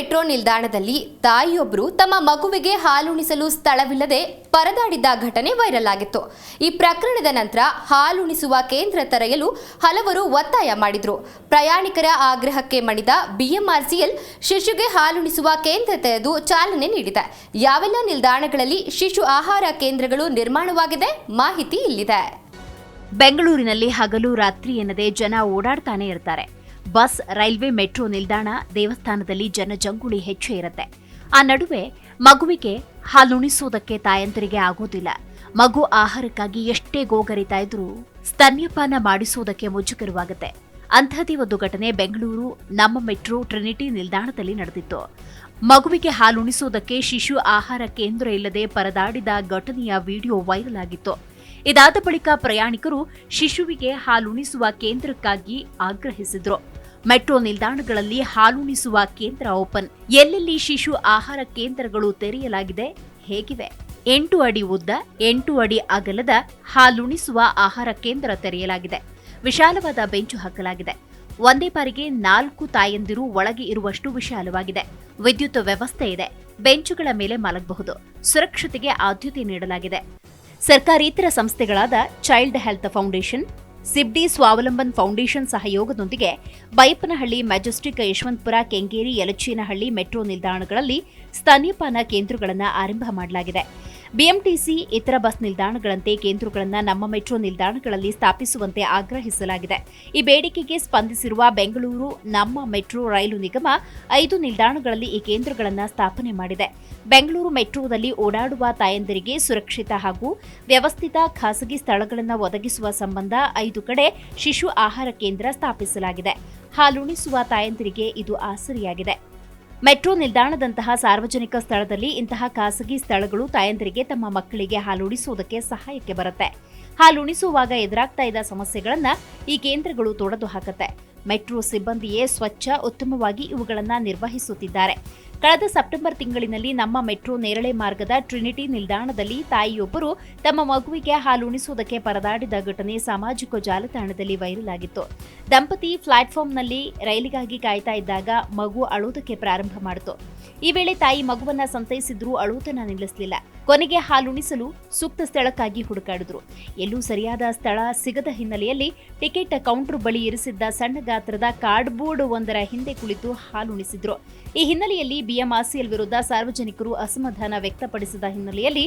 Metro ನಿಲ್ದಾಣದಲ್ಲಿ ತಾಯಿಯೊಬ್ಬರು ತಮ್ಮ ಮಗುವಿಗೆ ಹಾಲುಣಿಸಲು ಸ್ಥಳವಿಲ್ಲದೆ ಪರದಾಡಿದ್ದ ಘಟನೆ ವೈರಲ್ ಆಗಿತ್ತು. ಈ ಪ್ರಕರಣದ ನಂತರ ಹಾಲುಣಿಸುವ ಕೇಂದ್ರ ತೆರೆಯಲು ಹಲವರು ಒತ್ತಾಯ ಮಾಡಿದ್ರು. ಪ್ರಯಾಣಿಕರ ಆಗ್ರಹಕ್ಕೆ ಮಣಿದ ಬಿಎಂಆರ್ಸಿಎಲ್ ಶಿಶುಗೆ ಹಾಲುಣಿಸುವ ಕೇಂದ್ರ ತೆರೆದು ಚಾಲನೆ ನೀಡಿದೆ. ಯಾವೆಲ್ಲ ನಿಲ್ದಾಣಗಳಲ್ಲಿ ಶಿಶು ಆಹಾರ ಕೇಂದ್ರಗಳು ನಿರ್ಮಾಣವಾಗಿದೆ ಮಾಹಿತಿ ಇಲ್ಲಿದೆ. ಬೆಂಗಳೂರಿನಲ್ಲಿ ಹಗಲು ರಾತ್ರಿ ಎನ್ನದೆ ಜನ ಓಡಾಡ್ತಾನೆ ಇರ್ತಾರೆ. ಬಸ್, ರೈಲ್ವೆ, ಮೆಟ್ರೋ ನಿಲ್ದಾಣ ದೇವಸ್ಥಾನದಲ್ಲಿ ಜನಜಂಗುಳಿ ಹೆಚ್ಚು ಇರುತ್ತೆ. ಆ ನಡುವೆ ಮಗುವಿಗೆ ಹಾಲುಣಿಸೋದಕ್ಕೆ ತಾಯಂತರಿಗೆ ಆಗೋದಿಲ್ಲ. ಮಗು ಆಹಾರಕ್ಕಾಗಿ ಎಷ್ಟೇ ಗೋಗರಿತಾ ಇದ್ರೂ ಸ್ತನ್ಯಪಾನ ಮಾಡಿಸೋದಕ್ಕೆ ಮುಜುಗರವಾಗುತ್ತೆ. ಅಂಥದೇ ಒಂದು ಘಟನೆ ಬೆಂಗಳೂರು, ನಮ್ಮ ಮೆಟ್ರೋ, ಟ್ರಿನಿಟಿ ನಿಲ್ದಾಣದಲ್ಲಿ ನಡೆದಿತ್ತು. ಮಗುವಿಗೆ ಹಾಲುಣಿಸೋದಕ್ಕೆ ಶಿಶು ಆಹಾರ ಕೇಂದ್ರ ಇಲ್ಲದೆ ಪರದಾಡಿದ ಘಟನೆಯ ವಿಡಿಯೋ ವೈರಲ್ ಆಗಿತ್ತು. ಇದಾದ ಬಳಿಕ ಪ್ರಯಾಣಿಕರು ಶಿಶುವಿಗೆ ಹಾಲುಣಿಸುವ ಕೇಂದ್ರಕ್ಕಾಗಿ ಆಗ್ರಹಿಸಿದ್ರು. ಮೆಟ್ರೋ ನಿಲ್ದಾಣಗಳಲ್ಲಿ ಹಾಲುಣಿಸುವ ಕೇಂದ್ರ ಓಪನ್. ಎಲ್ಲೆಲ್ಲಿ ಶಿಶು ಆಹಾರ ಕೇಂದ್ರಗಳು ತೆರೆಯಲಾಗಿದೆ ಹೇಗಿವೆ ಎಂಟು ಅಡಿ ಉದ್ದ, ಎಂಟು ಅಡಿ ಅಗಲದ ಹಾಲುಣಿಸುವ ಆಹಾರ ಕೇಂದ್ರ ತೆರೆಯಲಾಗಿದೆ. ವಿಶಾಲವಾದ ಬೆಂಚು ಹಾಕಲಾಗಿದೆ. ಒಂದೇ ಬಾರಿಗೆ ನಾಲ್ಕು ತಾಯಂದಿರು ಒಳಗೆ ಇರುವಷ್ಟು ವಿಶಾಲವಾಗಿದೆ. ವಿದ್ಯುತ್ ವ್ಯವಸ್ಥೆ ಇದೆ. ಬೆಂಚುಗಳ ಮೇಲೆ ಮಲಗಬಹುದು. ಸುರಕ್ಷತೆಗೆ ಆದ್ಯತೆ ನೀಡಲಾಗಿದೆ. ಸರ್ಕಾರೇತರ ಸಂಸ್ಥೆಗಳಾದ ಚೈಲ್ಡ್ ಹೆಲ್ತ್ ಫೌಂಡೇಶನ್ ಸಿಬ್ಡಿ ಸ್ವಾವಲಂಬನ್ ಫೌಂಡೇಶನ್ ಸಹಯೋಗದೊಂದಿಗೆ ಬೈಪನಹಳ್ಳಿ ಮ್ಯಾಜೆಸ್ಟಿಕ್ ಯಶವಂತಪುರ ಕೆಂಗೇರಿ ಯಲಚೇನಹಳ್ಳಿ ಮೆಟ್ರೋ ನಿಲ್ದಾಣಗಳಲ್ಲಿ ಸ್ತನ್ಯಪಾನ ಕೇಂದ್ರಗಳನ್ನು ಆರಂಭ ಮಾಡಲಾಗಿದೆ. ಬಿಎಂಟಿಸಿ ಇತರ ಬಸ್ ನಿಲ್ದಾಣಗಳಂತೆ ಕೇಂದ್ರಗಳನ್ನು ನಮ್ಮ ಮೆಟ್ರೋ ನಿಲ್ದಾಣಗಳಲ್ಲಿ ಸ್ಥಾಪಿಸುವಂತೆ ಆಗ್ರಹಿಸಲಾಗಿದೆ. ಈ ಬೇಡಿಕೆಗೆ ಸ್ಪಂದಿಸಿರುವ ಬೆಂಗಳೂರು, ನಮ್ಮ ಮೆಟ್ರೋ ರೈಲು ನಿಗಮ ಐದು ನಿಲ್ದಾಣಗಳಲ್ಲಿ ಈ ಕೇಂದ್ರಗಳನ್ನು ಸ್ಥಾಪನೆ ಮಾಡಿದೆ. ಬೆಂಗಳೂರು ಮೆಟ್ರೋದಲ್ಲಿ ಓಡಾಡುವ ತಾಯಂದಿರಿಗೆ ಸುರಕ್ಷಿತ ಹಾಗೂ ವ್ಯವಸ್ಥಿತ ಖಾಸಗಿ ಸ್ಥಳಗಳನ್ನು ಒದಗಿಸುವ ಸಂಬಂಧ ಐದು ಕಡೆ ಶಿಶು ಆಹಾರ ಕೇಂದ್ರ ಸ್ಥಾಪಿಸಲಾಗಿದೆ. ಹಾಲುಣಿಸುವ ತಾಯಂದಿರಿಗೆ ಇದು ಆಸರಿಯಾಗಿದೆ. ಮೆಟ್ರೋ ನಿಲ್ದಾಣದಂತಹ ಸಾರ್ವಜನಿಕ ಸ್ಥಳದಲ್ಲಿ ಇಂತಹ ಖಾಸಗಿ ಸ್ಥಳಗಳು ತಾಯಂದರಿಗೆ ತಮ್ಮ ಮಕ್ಕಳಿಗೆ ಹಾಲುಣಿಸುವುದಕ್ಕೆ ಸಹಾಯಕ್ಕೆ ಬರುತ್ತೆ. ಹಾಲುಣಿಸುವಾಗ ಎದುರಾಗ್ತಾ ಇದ್ದ ಸಮಸ್ಯೆಗಳನ್ನ ಈ ಕೇಂದ್ರಗಳು ತೊಡೆದು ಹಾಕುತ್ತೆ ಮೆಟ್ರೋ ಸಿಬ್ಬಂದಿಯೇ ಸ್ವಚ್ಛ, ಉತ್ತಮವಾಗಿ ಇವುಗಳನ್ನು ನಿರ್ವಹಿಸುತ್ತಿದ್ದಾರೆ. ಕಳೆದ ಸೆಪ್ಟೆಂಬರ್ ತಿಂಗಳಿನಲ್ಲಿ ನಮ್ಮ ಮೆಟ್ರೋ ನೇರಳೆ ಮಾರ್ಗದ ಟ್ರಿನಿಟಿ ನಿಲ್ದಾಣದಲ್ಲಿ ತಾಯಿಯೊಬ್ಬರು ತಮ್ಮ ಮಗುವಿಗೆ ಹಾಲುಣಿಸುವುದಕ್ಕೆ ಪರದಾಡಿದ ಘಟನೆ ಸಾಮಾಜಿಕ ಜಾಲತಾಣದಲ್ಲಿ ವೈರಲ್ ಆಗಿತ್ತು. ದಂಪತಿ ಪ್ಲಾಟ್ಫಾರ್ಮ್ನಲ್ಲಿ ರೈಲಿಗಾಗಿ ಕಾಯ್ತಾ ಇದ್ದಾಗ ಮಗು ಅಳುವುದಕ್ಕೆ ಪ್ರಾರಂಭ ಮಾಡಿತು. ಈ ವೇಳೆ ತಾಯಿ ಮಗುವನ್ನ ಸಂತೈಸಿದ್ರೂ ಅಳುವುದನ್ನ ನಿಲ್ಲಿಸಲಿಲ್ಲ. ಕೊನೆಗೆ ಹಾಲುಣಿಸಲು ಸೂಕ್ತ ಸ್ಥಳಕ್ಕಾಗಿ ಹುಡುಕಾಡಿದ್ರು. ಎಲ್ಲೂ ಸರಿಯಾದ ಸ್ಥಳ ಸಿಗದ ಹಿನ್ನೆಲೆಯಲ್ಲಿ ಟಿಕೆಟ್ ಕೌಂಟರ್ ಬಳಿ ಇರಿಸಿದ್ದ ಸಣ್ಣ ಗಾತ್ರದ ಕಾರ್ಡ್ಬೋರ್ಡ್ ಒಂದರ ಹಿಂದೆ ಕುಳಿತು ಹಾಲುಣಿಸಿದ್ರು ಈ ಹಿನ್ನೆಲೆಯಲ್ಲಿ ಬಿಎಂಆರ್ಸಿಎಲ್ ವಿರುದ್ಧ ಸಾರ್ವಜನಿಕರು ಅಸಮಾಧಾನ ವ್ಯಕ್ತಪಡಿಸಿದ ಹಿನ್ನೆಲೆಯಲ್ಲಿ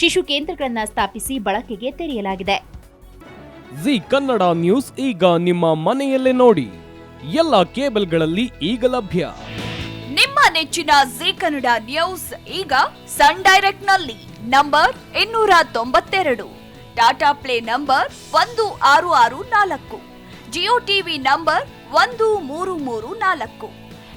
ಶಿಶು ಕೇಂದ್ರಗಳನ್ನು ಸ್ಥಾಪಿಸಿ ಬಳಕೆಗೆ ತೆರೆಯಲಾಗಿದೆ. ಜಿ ಕನ್ನಡ ನ್ಯೂಸ್ ಈಗ ನಿಮ್ಮ ಮನೆಯಲ್ಲೇ ನೋಡಿ. ಎಲ್ಲ ಕೇಬಲ್ಗಳಲ್ಲಿ ಈಗ ಲಭ್ಯ. ನಿಮ್ಮ ನೆಚ್ಚಿನ ಜಿ ಕನ್ನಡ ನ್ಯೂಸ್ ಈಗ ಸನ್ ಡೈರೆಕ್ಟ್ನಲ್ಲಿ ನಂಬರ್ ಇನ್ನೂರ ತೊಂಬತ್ತೆರಡು ಟಾಟಾ ಪ್ಲೇ ನಂಬರ್ ಒಂದು ಆರು ಆರು ನಾಲ್ಕು ಜಿಯೋ ಟಿವಿ ನಂಬರ್ ಒಂದು ಮೂರು ಮೂರು ನಾಲ್ಕು.